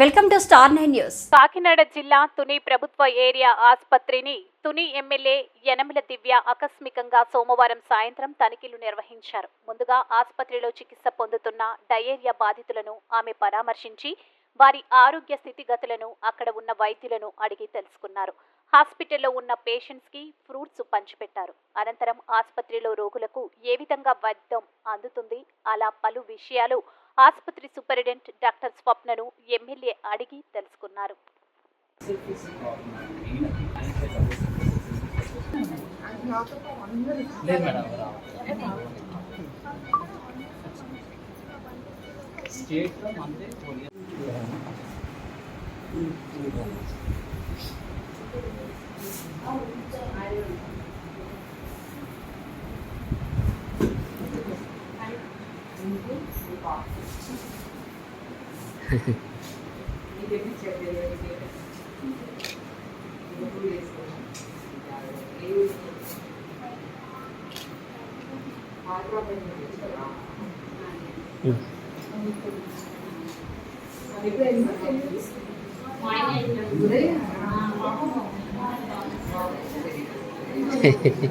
Welcome to star nine news. Kakinada జిల్లా తుని ప్రభుత్వ area ఆసుపత్రిని తుని ఎమ్మెల్యే యనమల దివ్య ఆకస్మికంగా సోమవారం సాయంత్రం తనిఖీలు నిర్వహించారు. ముందుగా ఆసుపత్రిలో చికిత్స పొందుతున్న డయేరియా బాధితులను ఆమె పరామర్శించి వారి ఆరోగ్య స్థితిగతులను అక్కడ ఉన్న వైద్యులను అడిగి తెలుసుకున్నారు. హాస్పిటల్లో ఉన్న పేషెంట్స్కి ఫ్రూట్స్ పంచిపెట్టారు. అనంతరం ఆసుపత్రిలో రోగులకు ఏ విధంగా వైద్యం అందుతుంది అలా పలు విషయాలు ఆసుపత్రి సూపరింటెండెంట్ డాక్టర్ స్వప్నను ఎమ్మెల్యే అడిగి తెలుసుకున్నారు. స్టేట్ 嗯。嘿嘿嘿。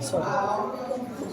算。